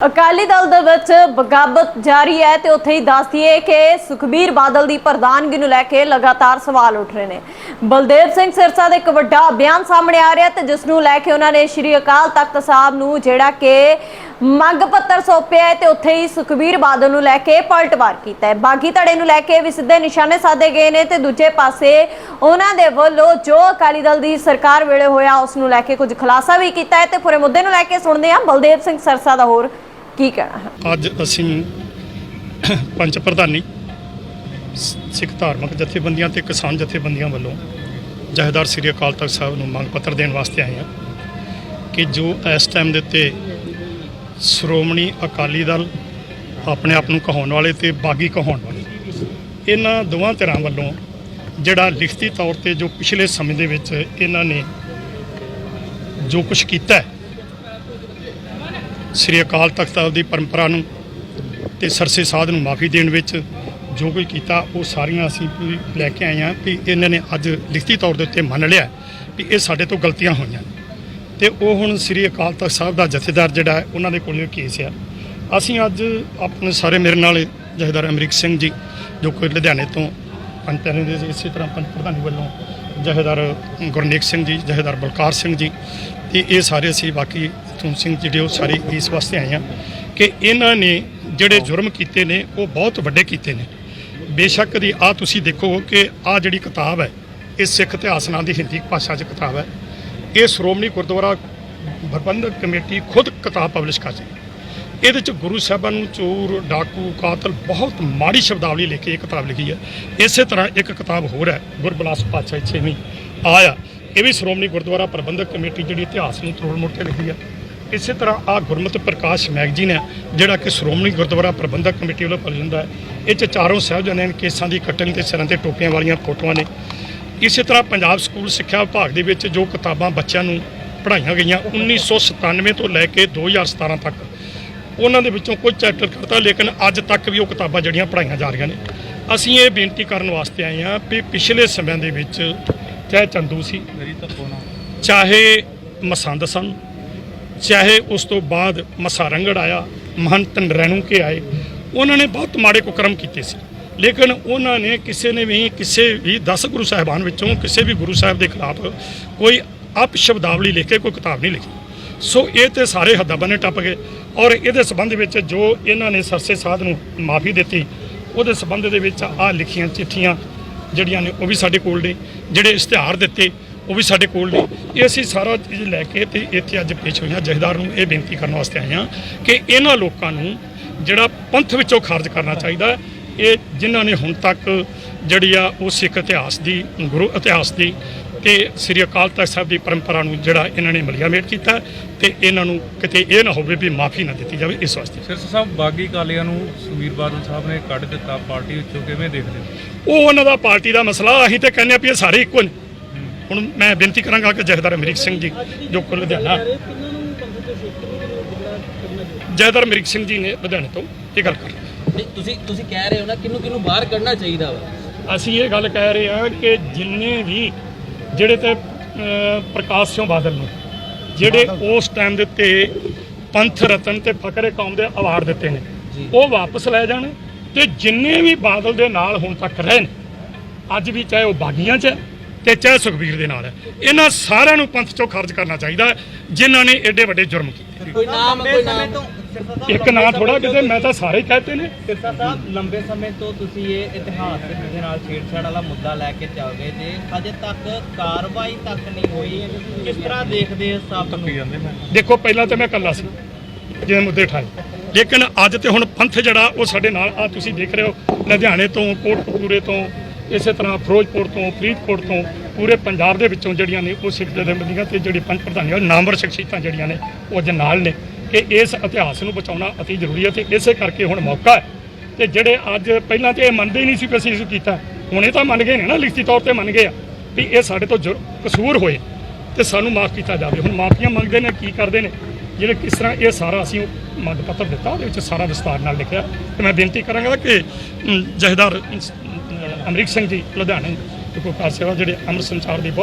ਅਕਾਲੀ ਦਲ ਦੇ ਵਿੱਚ ਬਗਾਵਤ ਜਾਰੀ ਹੈ ਤੇ ਉੱਥੇ ਹੀ ਦੱਸਦੀਏ ਕਿ ਸੁਖਬੀਰ ਬਾਦਲ ਦੀ ਪ੍ਰਧਾਨਗੀ ਨੂੰ ਲੈ ਕੇ ਲਗਾਤਾਰ ਸਵਾਲ ਉੱਠ ਰਹੇ ਨੇ। ਬਲਦੇਵ ਸਿੰਘ ਸਿਰਸਾ ਦਾ ਇੱਕ ਵੱਡਾ ਬਿਆਨ ਸਾਹਮਣੇ ਆ ਰਿਹਾ ਤੇ ਜਿਸ ਨੂੰ ਲੈ ਕੇ ਉਹਨਾਂ ਨੇ ਸ਼੍ਰੀ ਅਕਾਲ ਤਖਤ ਸਾਹਿਬ ਨੂੰ ਜਿਹੜਾ ਕਿ ਮੰਗ ਪੱਤਰ ਸੌਂਪਿਆ ਹੈ ਤੇ ਉੱਥੇ ਹੀ ਸੁਖਬੀਰ ਬਾਦਲ ਨੂੰ ਲੈ ਕੇ ਪਲਟਵਾਰ ਕੀਤਾ ਹੈ। ਬਾਗੀ ਧੜੇ ਨੂੰ ਲੈ ਕੇ ਵੀ ਸਿੱਧੇ ਨਿਸ਼ਾਨੇ ਸਾਧੇ ਗਏ ਨੇ ਤੇ ਦੂਜੇ ਪਾਸੇ ਉਹਨਾਂ ਦੇ ਵੱਲੋਂ ਜੋ ਅਕਾਲੀ ਦਲ ਦੀ ਸਰਕਾਰ ਵੇਲੇ ਹੋਇਆ ਉਸ ਨੂੰ ਲੈ ਕੇ ਕੁਝ ਖੁਲਾਸਾ ਵੀ ਕੀਤਾ ਹੈ ਤੇ ਪੂਰੇ ਮੁੱਦੇ ਨੂੰ ਲੈ ਕੇ ਸੁਣਦੇ ਹਾਂ ਬਲਦੇਵ ਸਿੰਘ ਸਿਰਸਾ ਦਾ ਹੋਰ ਕੀ ਕਹਿਣਾ ਹੈ? ਅੱਜ ਅਸੀਂ ਪੰਚ ਪ੍ਰਧਾਨੀ, ਸਿੱਖ ਧਾਰਮਿਕ ਜਥੇਬੰਦੀਆਂ ਤੇ ਕਿਸਾਨ ਜਥੇਬੰਦੀਆਂ ਵੱਲੋਂ ਜਹੇਦਾਰ ਸ੍ਰੀ ਅਕਾਲ ਤਖਤ ਸਾਹਿਬ ਨੂੰ ਮੰਗ ਪੱਤਰ ਦੇਣ ਵਾਸਤੇ ਆਏ ਹਾਂ ਕਿ ਜੋ ਇਸ ਟਾਈਮ ਦੇ ਉੱਤੇ ਸ਼੍ਰੋਮਣੀ ਅਕਾਲੀ ਦਲ ਆਪਣੇ ਆਪ ਨੂੰ ਕਹਾਉਣ ਵਾਲੇ ਤੇ ਬਾਗੀ ਕਹਾਉਣ ਵਾਲੇ, ਇਹਨਾਂ ਦੋਵਾਂ ਧਿਰਾਂ ਵੱਲੋਂ ਜਿਹੜਾ ਲਿਖਤੀ ਤੌਰ ਤੇ ਜੋ ਪਿਛਲੇ ਸਮੇਂ ਦੇ ਵਿੱਚ ਇਹਨਾਂ ਨੇ ਜੋ ਕੁਝ ਕੀਤਾ ਸ੍ਰੀ ਅਕਾਲ ਤਖਤ ਸਾਹਿਬ ਦੀ ਪਰੰਪਰਾ ਨੂੰ ਤੇ ਸਰਸੇ ਸਾਧ ਨੂੰ ਮਾਫੀ ਦੇਣ ਵਿੱਚ ਜੋ ਕੁਝ ਕੀਤਾ, ਉਹ ਸਾਰੀਆਂ ਅਸੀਂ ਲੈ ਕੇ ਆਏ ਹਾਂ ਵੀ ਇਹਨਾਂ ਨੇ ਅੱਜ ਲਿਖਤੀ ਤੌਰ ਦੇ ਉੱਤੇ ਮੰਨ ਲਿਆ ਵੀ ਇਹ ਸਾਡੇ ਤੋਂ ਗਲਤੀਆਂ ਹੋਈਆਂ ਨੇ। ਤੇ ਉਹ ਹੁਣ ਸ੍ਰੀ ਅਕਾਲ ਤਖਤ ਸਾਹਿਬ ਦਾ ਜਥੇਦਾਰ ਜਿਹੜਾ ਉਹਨਾਂ ਦੇ ਕੋਲ ਕੇਸ ਆ। ਅਸੀਂ ਅੱਜ ਆਪਣੇ ਸਾਰੇ ਮੇਰੇ ਨਾਲ ਜਥੇਦਾਰ ਅਮਰੀਕ ਸਿੰਘ ਜੀ, ਜੋ ਕਿ ਲੁਧਿਆਣੇ ਤੋਂ ਪੰਚਾਇਤ ਦੇ ਇਸੇ ਤਰ੍ਹਾਂ ਪੰਚ ਪ੍ਰਧਾਨੀ ਵੱਲੋਂ ਜਥੇਦਾਰ ਗੁਰਨੇਕ ਸਿੰਘ ਜੀ ਜਥੇਦਾਰ ਬਲਕਾਰ ਸਿੰਘ ਜੀ ਤੇ ਇਹ ਸਾਰੇ ਅਸੀਂ ਬਾਕੀ ਤੁਮ ਸਿੰਘ ਜਿਹੜੇ ਉਹ ਸਾਰੇ ਇਸ ਵਾਸਤੇ ਆਏ ਆ ਕਿ ਇਹਨਾਂ ਨੇ ਜਿਹੜੇ ਜੁਰਮ ਕੀਤੇ ਨੇ, ਉਹ ਬਹੁਤ ਵੱਡੇ ਕੀਤੇ ਨੇ। ਬੇਸ਼ੱਕ ਦੀ ਆ ਤੁਸੀਂ ਦੇਖੋ ਕਿ ਆ ਜਿਹੜੀ ਕਿਤਾਬ ਹੈ, ਇਹ ਸਿੱਖ ਇਤਿਹਾਸ ਨਾਂ ਦੀ ਹਿੰਦੀ ਭਾਸ਼ਾ 'ਚ ਕਿਤਾਬ ਹੈ। ਇਹ ਸ਼੍ਰੋਮਣੀ ਗੁਰਦੁਆਰਾ ਪ੍ਰਬੰਧਕ ਕਮੇਟੀ ਖੁਦ ਕਿਤਾਬ ਪਬਲਿਸ਼ ਕਰਦੀ ਹੈ। ਇਹਦੇ ਚ ਗੁਰੂ ਸਾਹਿਬਾਨ ਨੂੰ ਚੋਰ, ਡਾਕੂ, ਕਾਤਲ ਬਹੁਤ ਮਾੜੀ ਸ਼ਬਦਾਵਲੀ ਲਿਖ ਕੇ ਇਹ ਕਿਤਾਬ ਲਿਖੀ ਹੈ। ਇਸੇ ਤਰ੍ਹਾਂ ਇੱਕ ਕਿਤਾਬ ਹੋਰ ਹੈ ਗੁਰਬਲਾਸ ਪਾਤਸ਼ਾਹੀ ਛੇਵੀਂ ਆਇਆ। ਇਹ ਵੀ ਸ਼੍ਰੋਮਣੀ ਗੁਰਦੁਆਰਾ ਪ੍ਰਬੰਧਕ ਕਮੇਟੀ ਜਿਹੜੀ ਇਤਿਹਾਸ ਨੂੰ ਤਰੋੜ ਮੋੜ ਕੇ ਲਿਖੀ ਹੈ। ਇਸੇ ਤਰ੍ਹਾਂ ਆ ਗੁਰਮਤਿ ਪ੍ਰਕਾਸ਼ ਮੈਗਜ਼ੀਨ ਹੈ, ਜਿਹੜਾ ਕਿ ਸ਼੍ਰੋਮਣੀ ਗੁਰਦੁਆਰਾ ਪ੍ਰਬੰਧਕ ਕਮੇਟੀ ਵੱਲੋਂ ਪੜ੍ਹਿਆ ਜਾਂਦਾ ਹੈ। ਇਹ ਚ ਚਾਰੋਂ ਸਾਹਿਬਜ਼ਾਦਿਆਂ ਕੇਸਾਂ ਦੀ ਕਟਿੰਗ ਤੇ ਸਿਰਾਂ ਤੇ ਟੋਪੀਆਂ ਵਾਲੀਆਂ ਫੋਟੋਆਂ ਨੇ। ਇਸੇ ਤਰ੍ਹਾਂ ਪੰਜਾਬ ਸਕੂਲ ਸਿੱਖਿਆ ਵਿਭਾਗ ਦੇ ਵਿੱਚ ਜੋ ਕਿਤਾਬਾਂ ਬੱਚਿਆਂ ਨੂੰ ਪੜ੍ਹਾਈਆਂ ਗਈਆਂ 1997 ਤੋਂ ਲੈ ਕੇ 2017 ਤੱਕ ਉਹਨਾਂ ਦੇ ਵਿੱਚੋਂ ਕੁਝ ਚੈਪਟਰ ਕਰਤਾ ਲੇਕਿਨ ਅੱਜ ਤੱਕ ਵੀ ਉਹ ਕਿਤਾਬਾਂ ਜਿਹੜੀਆਂ ਪੜ੍ਹਾਈਆਂ ਜਾ ਰਹੀਆਂ ਨੇ। ਅਸੀਂ ਇਹ ਬੇਨਤੀ ਕਰਨ ਵਾਸਤੇ ਆਏ ਹਾਂ ਵੀ ਪਿਛਲੇ ਸਮਿਆਂ ਦੇ ਵਿੱਚ ਚਾਹੇ ਚੰਦੂ ਸੀ ਚਾਹੇ ਮਸੰਦ ਸਨ ਚਾਹੇ ਉਸ ਤੋਂ ਬਾਅਦ ਮਸਾਰੰਗੜ ਆਇਆ ਮਹੰਤ ਨਰੈਣੂ ਕੇ ਆਏ ਉਹਨਾਂ ਨੇ ਬਹੁਤ ਮਾੜੇ ਕੁਕਰਮ ਕੀਤੇ ਸੀ। ਲੇਕਿਨ ਉਹਨਾਂ ਨੇ ਕਿਸੇ ਨੇ ਵੀ ਕਿਸੇ ਵੀ 10 ਗੁਰੂ ਸਾਹਿਬਾਨ ਵਿੱਚੋਂ ਕਿਸੇ ਵੀ ਗੁਰੂ ਸਾਹਿਬ ਦੇ ਖਿਲਾਫ ਕੋਈ ਅਪ ਸ਼ਬਦਾਵਲੀ ਲਿਖ ਕੇ ਕੋਈ ਕਿਤਾਬ ਨਹੀਂ ਲਿਖੀ। ਸੋ ਇਹ ਤੇ ਸਾਰੇ ਹੱਦਾਂ ਬੰਨੇ ਟੱਪ ਗਏ। ਔਰ ਇਹਦੇ ਸਬੰਧ ਵਿੱਚ ਜੋ ਇਹਨਾਂ ਨੇ ਸਰਸੇ ਸਾਧ ਨੂੰ ਮਾਫੀ ਦਿੱਤੀ, ਉਹਦੇ ਸਬੰਧ ਦੇ ਵਿੱਚ ਆ ਲਿਖੀਆਂ ਚਿੱਠੀਆਂ ਜਿਹੜੀਆਂ ਨੇ ਉਹ ਵੀ ਸਾਡੇ ਕੋਲ ਨੇ, ਜਿਹੜੇ ਇਸ਼ਤਿਹਾਰ ਦਿੱਤੇ, ਉਹ ਵੀ ਸਾਡੇ ਕੋਲ ਨੇ। ਇਹ ਅਸੀਂ ਸਾਰਾ ਚੀਜ਼ ਲੈ ਕੇ ਤੇ ਇੱਥੇ ਅੱਜ ਪੇਸ਼ ਹੋਈਆਂ। ਜਥੇਦਾਰ ਨੂੰ ਇਹ ਬੇਨਤੀ ਕਰਨ ਵਾਸਤੇ ਆਏ ਹਾਂ ਕਿ ਇਹਨਾਂ ਲੋਕਾਂ ਨੂੰ ਜਿਹੜਾ ਪੰਥ ਵਿੱਚੋਂ ਖਾਰਜ ਕਰਨਾ ਚਾਹੀਦਾ ਇਹ ਜਿਨ੍ਹਾਂ ਨੇ ਹੁਣ ਤੱਕ ਜਿਹੜੀ ਆ ਉਹ ਸਿੱਖ ਇਤਿਹਾਸ ਦੀ, ਗੁਰੂ ਇਤਿਹਾਸ ਦੀ ਤੇ ਸ੍ਰੀ ਅਕਾਲ ਤਖਤ ਸਾਹਿਬ ਦੀ ਪਰੰਪਰਾ ਨੂੰ ਜਿਹੜਾ ਇਹਨਾਂ ਨੇ ਮਲੀਆ ਮੇਟ ਕੀਤਾ ਤੇ ਇਹਨਾਂ ਨੂੰ ਕਿਤੇ ਇਹ ਨਾ ਹੋਵੇ ਵੀ ਮਾਫੀ ਨਾ ਦਿੱਤੀ ਜਾਵੇ ਇਸ ਵਾਸਤੇ। ਸਿਰਸ ਸਾਹਿਬ ਬਾਗੀ ਕਾਲੀਆਂ ਨੂੰ ਸੁਖਬੀਰ ਬਾਦਲ ਸਾਹਿਬ ਨੇ ਕੱਢ ਦਿੱਤਾ ਪਾਰਟੀ ਵਿੱਚੋਂ ਕਿਵੇਂ ਦੇਖਦੇ ਹੋ? ਉਹ ਉਹਨਾਂ ਦਾ ਪਾਰਟੀ ਦਾ ਮਸਲਾ ਅਸੀਂ ਤੇ ਕਹਿੰਦੇ ਆ ਵੀ ਇਹ ਸਾਰੇ ਇੱਕੋ ਨੇ। ਹੁਣ ਮੈਂ ਬੇਨਤੀ ਕਰਾਂਗਾ ਕਿ ਜਥੇਦਾਰ ਅਮਰੀਕ ਸਿੰਘ ਜੀ ਜੋ ਕਿ ਲੁਧਿਆਣਾ। ਜਥੇਦਾਰ ਅਮਰੀਕ ਸਿੰਘ ਜੀ ਨੇ ਲੁਧਿਆਣੇ ਤੋਂ ਇਹ ਗੱਲ ਕਰ ਨਹੀਂ ਤੁਸੀਂ ਤੁਸੀਂ ਕਹਿ ਰਹੇ ਹੋ ਨਾ ਕਿਹਨੂੰ ਕਿਹਨੂੰ ਬਾਹਰ ਕੱਢਣਾ ਚਾਹੀਦਾ ਵਾ। ਅਸੀਂ ਇਹ ਗੱਲ ਕਹਿ ਰਹੇ ਹਾਂ ਕਿ ਜਿੰਨੇ ਵੀ ਜਿਹੜੇ ਤੇ ਪ੍ਰਕਾਸ਼ ਸਿੰਘ ਬਾਦਲ ਨੂੰ ਜਿਹੜੇ ਉਸ ਟਾਈਮ ਦੇ ਉੱਤੇ ਪੰਥ ਰਤਨ ਤੇ ਫਕਰੇ ਕੌਮ ਦੇ ਅਵਾਰਡ ਦਿੱਤੇ ਨੇ ਉਹ ਵਾਪਸ ਲੈ ਜਾਣ ਤੇ ਜਿੰਨੇ ਵੀ ਬਾਦਲ ਦੇ ਨਾਲ ਹੁਣ ਤੱਕ ਰਹੇ ਨੇ ਅੱਜ ਵੀ ਚਾਹੇ ਉਹ ਬਾਗੀਆਂ 'ਚ ਹੈ ਤੇ ਚਾਹੇ ਸੁਖਬੀਰ ਦੇ ਨਾਲ ਹੈ ਇਹਨਾਂ ਸਾਰਿਆਂ ਨੂੰ ਪੰਥ ਚੋਂ ਖਾਰਜ ਕਰਨਾ ਚਾਹੀਦਾ ਜਿਨ੍ਹਾਂ ਨੇ ਐਡੇ ਵੱਡੇ ਜੁਰਮ ਕੀਤੇ। ਕੋਈ ਨਾਮ ਕੋਈ ਨਾਮ? ਇੱਕ ਨਾਂ ਥੋੜਾ ਕਿਤੇ ਮੈਂ ਤਾਂ ਸਾਰੇ ਕਹਤੇ ਨੇ। ਸਿਰਸਾ ਸਾਹਿਬ ਲੰਬੇ ਸਮੇਂ ਤੋਂ ਤੁਸੀਂ ਇਹ ਇਤਿਹਾਸ ਦੇ ਨਾਲ ਛੇੜਛਾੜ ਵਾਲਾ ਮੁੱਦਾ ਲੈ ਕੇ ਚੱਲ ਰਹੇ ਜੇ ਹਜੇ ਤੱਕ ਕਾਰਵਾਈ ਤੱਕ ਨਹੀਂ ਹੋਈ ਕਿਸ ਤਰ੍ਹਾਂ ਦੇਖਦੇ ਹੋ ਸਭ ਨੂੰ? ਦੇਖੋ ਪਹਿਲਾਂ ਤਾਂ ਮੈਂ ਇਕੱਲਾ ਸੀ ਜਿਹਨੇ ਮੁੱਦੇ ਠਾਏ ਲੇਕਿਨ ਅੱਜ ਤੇ ਹੁਣ ਪੰਥ ਜਿਹੜਾ ਉਹ ਸਾਡੇ ਨਾਲ ਆ ਤੁਸੀਂ ਦੇਖ ਰਹੇ ਹੋ ਲੁਧਿਆਣੇ ਤੋਂ ਕੋਟਕਪੂਰੇ ਤੋਂ ਇਸੇ ਤਰ੍ਹਾਂ ਫਿਰੋਜ਼ਪੁਰ ਤੋਂ ਫਰੀਦਕੋਟ ਤੋਂ ਪੂਰੇ ਪੰਜਾਬ ਦੇ ਵਿੱਚੋਂ ਜਿਹੜੀਆਂ ਨੇ ਉਹ ਸਿੱਖ ਜਥੇਬੰਦੀਆਂ ਤੇ ਜਿਹੜੀ ਪੰਜ ਪ੍ਰਧਾਨੀਆਂ ਨਾਮਵਰ ਸ਼ਖਸੀਅਤਾਂ ਜਿਹੜੀਆਂ ਨੇ ਉਹ ਅੱਜ ਨਾਲ ਨੇ। ਕਿ ਇਸ ਇਤਿਹਾਸ ਨੂੰ ਬਚਾਉਣਾ ਅਤੀ ਜ਼ਰੂਰੀ ਹੈ ਤੇ ਇਸੇ ਕਰਕੇ ਹੁਣ ਮੌਕਾ ਹੈ। ਤੇ ਜਿਹੜੇ ਅੱਜ ਪਹਿਲਾਂ ਤੇ ਇਹ ਮੰਨਦੇ ਹੀ ਨਹੀਂ ਸੀ ਕਿ ਅਸੀਂ ਇਸ ਕੀਤਾ ਹੁਣ ਇਹ ਤਾਂ ਮੰਨ ਗਏ ਨੇ ਨਾ ਲਿਖਤੀ ਤੌਰ ਤੇ ਮੰਨ ਗਏ ਆ ਵੀ ਇਹ ਸਾਡੇ ਤੋਂ ਜੁਰ- ਕਸੂਰ ਹੋਏ ਤੇ ਸਾਨੂੰ ਮਾਫ ਕੀਤਾ ਜਾਵੇ। ਹੁਣ ਮਾਫੀਆਂ ਮੰਗਦੇ ਨੇ ਕੀ ਕਰਦੇ ਨੇ? ਜਿਹੜੇ ਕਿਸ ਤਰ੍ਹਾਂ ਇਹ ਸਾਰਾ ਅਸੀਂ ਉਹ ਮੰਗ ਪੱਤਰ ਦਿੱਤਾ ਉਹਦੇ ਵਿੱਚ ਸਾਰਾ ਵਿਸਤਾਰ ਨਾਲ ਲਿਖਿਆ। ਤੇ ਮੈਂ ਬੇਨਤੀ ਕਰਾਂਗਾ ਕਿ ਅਮ, ਜਥੇਦਾਰ ਅਮਰੀਕ ਸਿੰਘ ਜੀ ਲੁਧਿਆਣੇ ਤੇ ਕੋਕਾਰ ਜਿਹੜੇ ਅੰਮ੍ਰਿਤ ਸੰਚਾਰ ਦੀ ਬਹੁਤ